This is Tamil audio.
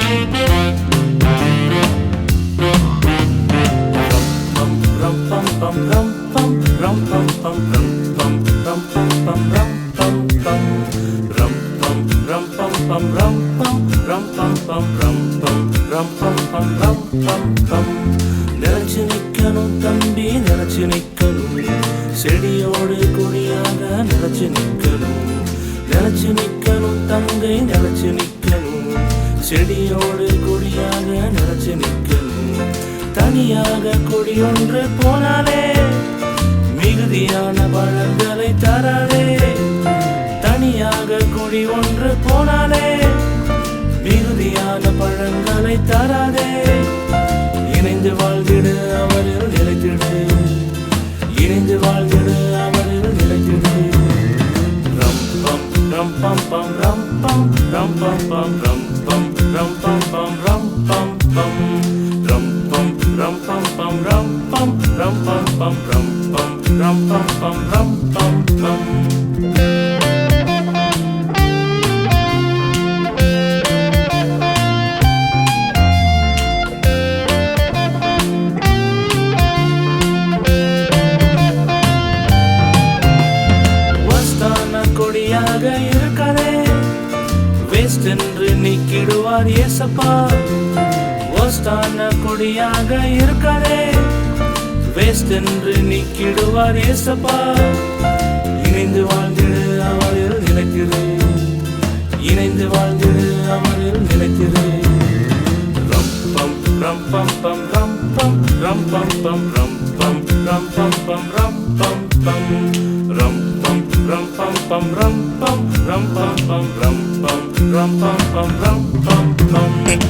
Thank ரம் பம் ரம் பம் பம் ரம் பம் ரம் பம் பம் ரம் பம் பம் நினைச்சு நிக்கணும் தம்பி நினைச்சு நிக்கணும். செடியோடு கொடியாக நினைச்சு நிக்கணும். நினைச்சு நிக்கணும் தங்கை நினைச்சு நிக்கணும். செடியோடு கொடியாக நினைச்சு நிக்கணும். தனியாக கொடி போனாலே மிகுதியான பழங்களை தராதே. தனியாக கொடி ஒன்று போனாலே pam pam ram pam ram pam pam ram pam ram pam pam ram pam pam ram pam ram pam pam ram pam ram pam pam ram pam ram pam pam ram pam pam waste என்று நீக்கிடுவார் ஏசப்பா வஸ்தான கொடியாக இருக்கதே வேஸ்ட் என்று நீக்கிடுவார் ஏசப்பா இணைந்து வாழ்ந்திடு அவரில் நிலைத்திரு இணைந்து வாழ்ந்திடு அவரில் நிலைத்திரு ரம் பம் ரம் பம் பம் ரம் பம் ரம் பம் பம் ரம் பம் ரம் பம் பம் ரம் பம் பம் ரம் Rum rum, rum, rum rum, rum.